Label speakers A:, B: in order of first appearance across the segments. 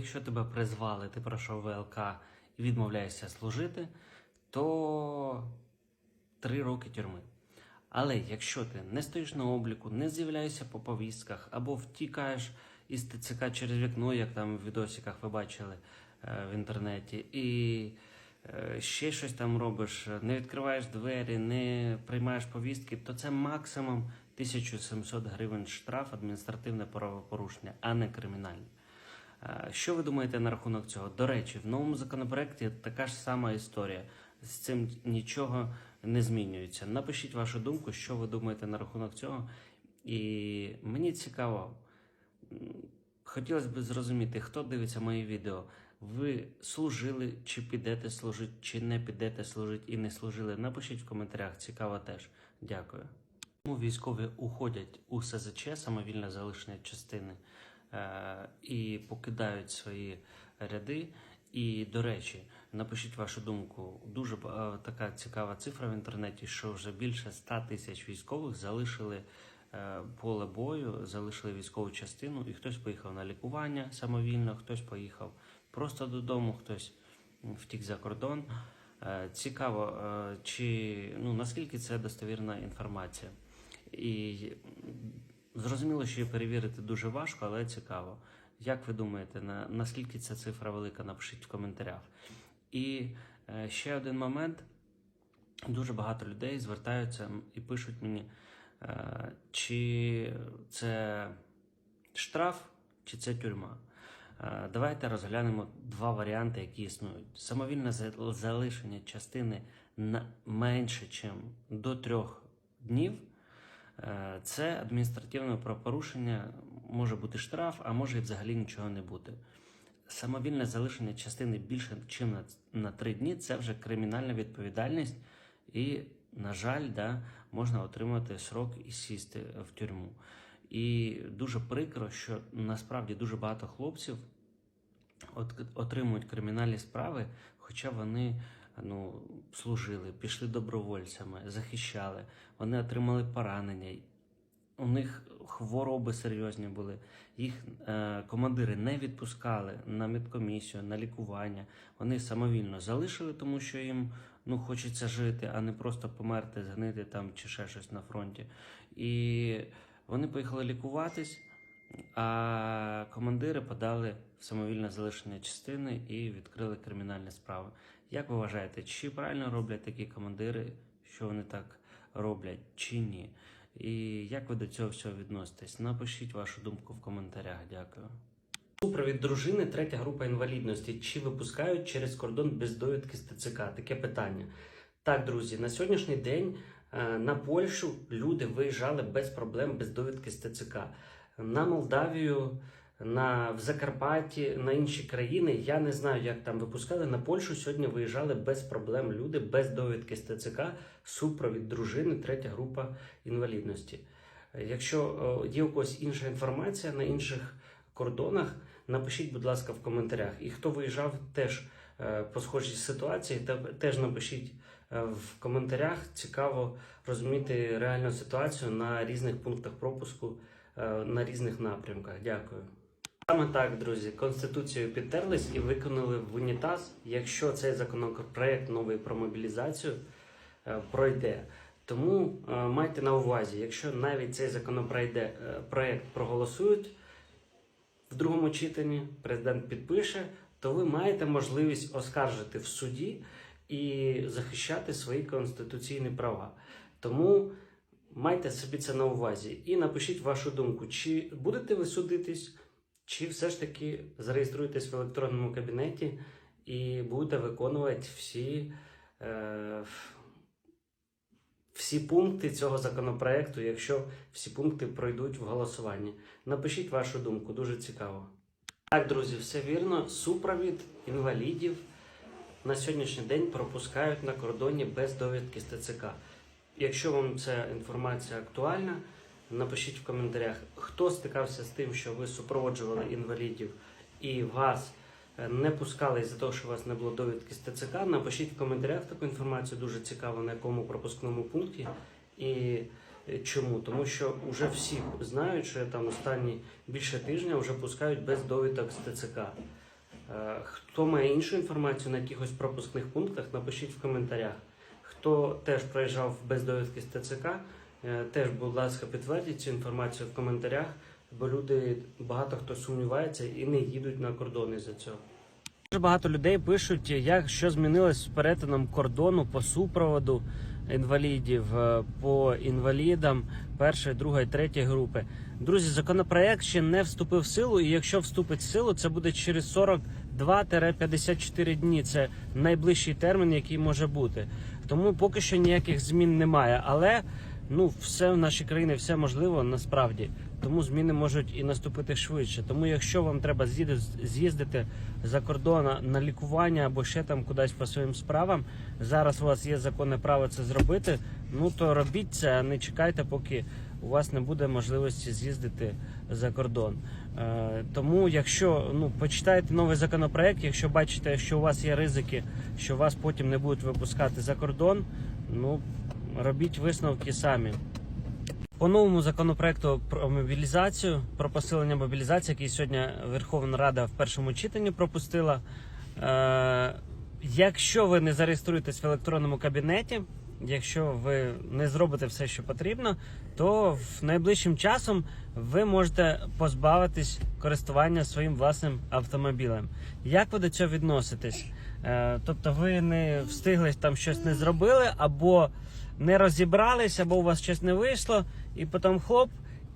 A: Якщо тебе призвали, ти пройшов ВЛК і відмовляєшся служити, то три роки тюрми. Але якщо ти не стоїш на обліку, не з'являєшся по повістках або втікаєш із ТЦК через вікно, як там в відосиках ви бачили е, в інтернеті, і е, ще щось там робиш, не відкриваєш двері, не приймаєш повістки, то це максимум 1700 гривень штраф адміністративне правопорушення, а не кримінальне. Е, Що ви думаєте на рахунок цього? До речі, в новому законопроекті така ж сама історія. З цим нічого не змінюється. Напишіть вашу думку, що ви думаєте на рахунок цього. І мені цікаво, хотілося б зрозуміти, хто дивиться мої відео. Ви служили, чи підете служити, чи не підете служити і не служили. Напишіть в коментарях, цікаво теж. Дякую. Чому військові уходять у СЗЧ, самовільно залишені частини, і покидають свої ряди. І, до речі, напишіть вашу думку. Дуже е, така цікава цифра в інтернеті, що вже більше 100 тисяч військових залишили е, поле бою, залишили військову частину, і хтось поїхав на лікування самовільно, хтось поїхав просто додому, хтось втік за кордон. Е, Цікаво, е, чи ну наскільки це достовірна інформація. І зрозуміло, що її перевірити дуже важко, але цікаво. Як ви думаєте, на, наскільки ця цифра велика? Напишіть в коментарях. І е, ще один момент. Дуже багато людей звертаються і пишуть мені, е, чи це штраф, чи це тюрма. Е, Давайте розглянемо два варіанти, які існують. Самовільне залишення частини менше, ніж до трьох днів. Е, Це адміністративне правопорушення, може бути штраф, а може і взагалі нічого не бути. Самовільне залишення частини більше, ніж на, 3 дні, це вже кримінальна відповідальність, і, на жаль, да, можна отримати срок і сісти в тюрму. І дуже прикро, що насправді дуже багато хлопців от, отримують кримінальні справи, хоча вони ну, служили, пішли добровольцями, захищали, вони отримали поранення. У них хвороби серйозні були. Їх е, командири не відпускали на медкомісію, на лікування. Вони самовільно залишили, тому що їм ну, хочеться жити, а не просто померти, згнити там чи ще щось на фронті. І вони поїхали лікуватись, а командири подали в самовільне залишення частини і відкрили кримінальні справи. Як ви вважаєте, чи правильно роблять такі командири, що вони так роблять, чи ні? І як ви до цього всього відноситесь? Напишіть вашу думку в коментарях. Дякую. Супровід дружини, третя група інвалідності. Чи випускають через кордон без довідки з ТЦК? Таке питання. Так, друзі, на сьогоднішній день е, на Польщу люди виїжджали без проблем, без довідки з ТЦК. На Молдавію, на в Закарпатті, на інші країни. Я не знаю, як там випускали. На Польщу сьогодні виїжджали без проблем люди, без довідки з ТЦК, супровід дружини, третя група інвалідності. Якщо е, є у когось інша інформація на інших кордонах, напишіть, будь ласка, в коментарях. І хто виїжджав теж е, по схожій ситуації, те- теж напишіть е, в коментарях. Цікаво розуміти реальну ситуацію на різних пунктах пропуску, на різних напрямках. Дякую. Саме так, друзі, конституцію підтерлись і виконали в унітаз, якщо цей законопроект новий про мобілізацію е, пройде. Тому е, майте на увазі, якщо навіть цей законопроект е, проголосують в другому читанні, президент підпише, то ви маєте можливість оскаржити в суді і захищати свої конституційні права. Тому майте собі це на увазі і напишіть вашу думку, чи будете ви судитись, чи все ж таки зареєструєтесь в електронному кабінеті і будете виконувати всі. Е, всі пункти цього законопроекту, якщо всі пункти пройдуть в голосуванні. Напишіть вашу думку, дуже цікаво. Так, друзі, все вірно. Супровід інвалідів на сьогоднішній день пропускають на кордоні без довідки з ТЦК. Якщо вам ця інформація актуальна, напишіть в коментарях, хто стикався з тим, що ви супроводжували інвалідів і вас е, не пускали із-за того, що у вас не було довідки з ТЦК. Напишіть в коментарях таку інформацію, дуже цікаво, на якому пропускному пункті і е, чому. Тому що вже всі знають, що там останні більше тижня вже пускають без довідок з ТЦК. Е, Хто має іншу інформацію на якихось пропускних пунктах, напишіть в коментарях. Хто теж проїжджав без довідки з ТЦК, теж, будь ласка, підтвердіть цю інформацію в коментарях, бо люди багато хто сумнівається і не їдуть на кордони за цього. Дуже багато людей пишуть, як що змінилось з перетином кордону по супроводу інвалідів, е, по інвалідам першої, другої, третьої групи. Друзі, законопроект ще не вступив в силу, і якщо вступить в силу, це буде через 42-54 дні. Це найближчий термін, який може бути. Тому поки що ніяких змін немає. Але ну все в нашій країні, все можливо насправді. Тому зміни можуть і наступити швидше. Тому, якщо вам треба з'їздити за кордон на лікування або ще там кудись по своїм справам, зараз у вас є законне право це зробити. Ну то робіть це, не чекайте, поки у вас не буде можливості з'їздити за кордон. Е, тому, якщо ну почитайте новий законопроект, якщо бачите, що у вас є ризики, що вас потім не будуть випускати за кордон, ну робіть висновки самі. По новому законопроекту про мобілізацію, про посилення мобілізації, який сьогодні Верховна Рада в першому читанні пропустила. Е, якщо ви не зареєструєтесь в електронному кабінеті, якщо ви не зробите все, що потрібно, то в найближчим часом ви можете позбавитись користування своїм власним автомобілем. Як ви до цього відноситесь? Е, тобто ви не встигли там щось не зробили, або не розібрались, або у вас щось не вийшло, і потім хлоп,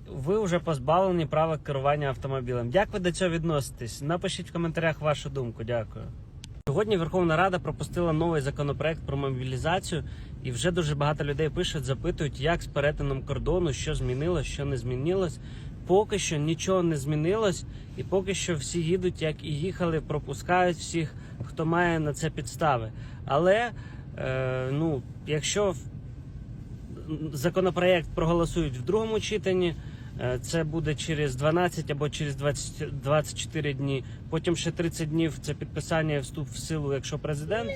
A: ви вже позбавлені права керування автомобілем. Як ви до цього відноситесь? Напишіть в коментарях вашу думку. Дякую. Сьогодні Верховна Рада пропустила новий законопроект про мобілізацію, і вже дуже багато людей пишуть, запитують, як з перетином кордону, що змінилось, що не змінилось. Поки що нічого не змінилось, і поки що всі їдуть, як і їхали, пропускають всіх, хто має на це підстави. Але е, ну, якщо законопроект проголосують в другому читанні. Е, Це буде через 12 або через 20, 24 дні. Потім ще 30 днів це підписання і вступ в силу, якщо президент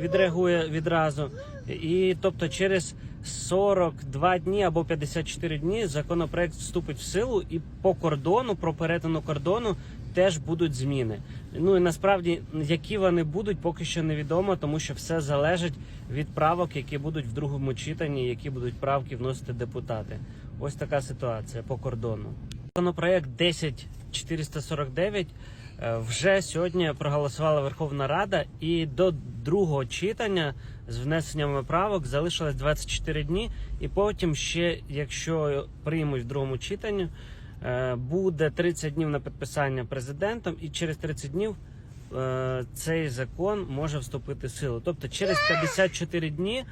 A: відреагує відразу. І тобто через 42 дні або 54 дні законопроект вступить в силу, і по кордону, про перетину кордону теж будуть зміни. Ну і насправді, які вони будуть, поки що невідомо, тому що все залежить від правок, які будуть в другому читанні, які будуть правки вносити депутати. Ось така ситуація по кордону. Законопроект 10449 е, вже сьогодні проголосувала Верховна Рада, і до другого читання з внесенням правок залишилось 24 дні. І потім ще, якщо приймуть в другому читанні, е, буде 30 днів на підписання президентом, і через 30 днів е, цей закон може вступити в силу. Тобто через 54 дні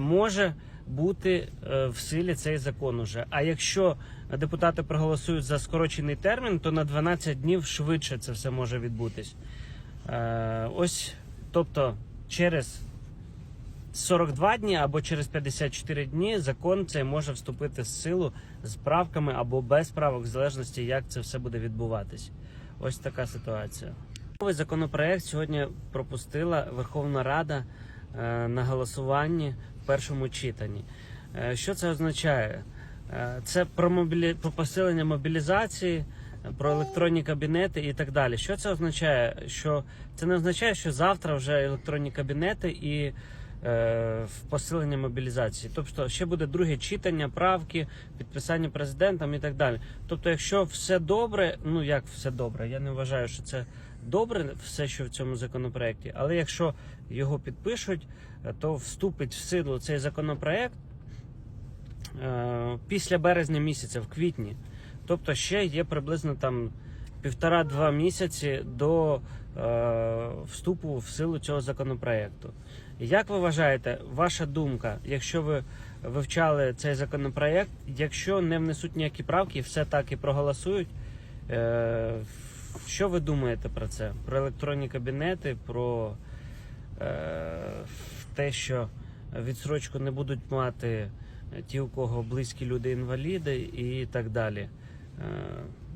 A: може бути е, в силі цей закон уже. А якщо депутати проголосують за скорочений термін, то на 12 днів швидше це все може відбутись. Е, Ось, тобто, через 42 дні або через 54 дні закон цей може вступити в силу з правками або без правок, в залежності, як це все буде відбуватись. Ось така ситуація. Новий законопроект сьогодні пропустила Верховна Рада е, на голосуванні першому читанні. Е, що це означає? Е, це про, мобілі... про посилення мобілізації, про електронні кабінети і так далі. Що це означає? Що це не означає, що завтра вже електронні кабінети і е, посилення мобілізації. Тобто ще буде друге читання, правки, підписання президентом і так далі. Тобто, якщо все добре, ну як все добре, я не вважаю, що це добре, все, що в цьому законопроекті, але якщо його підпишуть, е, то вступить в силу цей законопроект е, після березня місяця, в квітні. Тобто ще є приблизно там півтора-два місяці до е, вступу в силу цього законопроекту. Як ви вважаєте, ваша думка, якщо ви вивчали цей законопроект, якщо не внесуть ніякі правки, все так і проголосують, е, що ви думаєте про це? Про електронні кабінети, про е, те, що відсрочку не будуть мати ті, у кого близькі люди-інваліди і так далі. Е,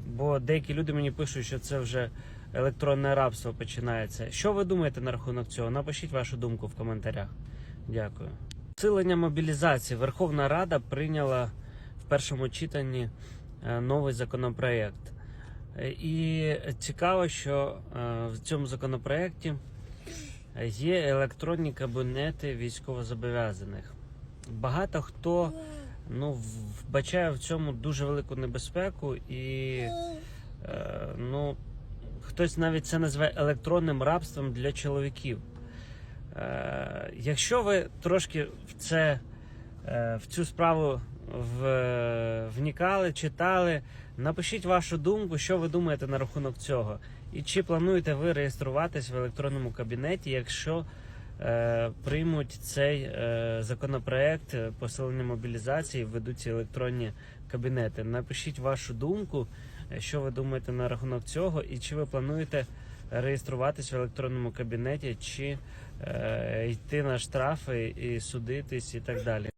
A: Бо деякі люди мені пишуть, що це вже електронне рабство починається. Що ви думаєте на рахунок цього? Напишіть вашу думку в коментарях. Дякую. Посилення мобілізації. Верховна Рада прийняла в першому читанні е, новий законопроект. І цікаво, що е, в цьому законопроекті є електронні кабінети військовозобов'язаних. Багато хто ну, вбачає в цьому дуже велику небезпеку і е, ну, хтось навіть це називає електронним рабством для чоловіків. Е, якщо ви трошки в це в цю справу вникали, читали, напишіть вашу думку, що ви думаєте на рахунок цього. І чи плануєте ви реєструватись в електронному кабінеті, якщо е, приймуть цей е, законопроект е, посилення мобілізації, введуть ці електронні кабінети. Напишіть вашу думку, е, що ви думаєте на рахунок цього, і чи ви плануєте реєструватись в електронному кабінеті, чи е, йти на штрафи і судитись і так далі.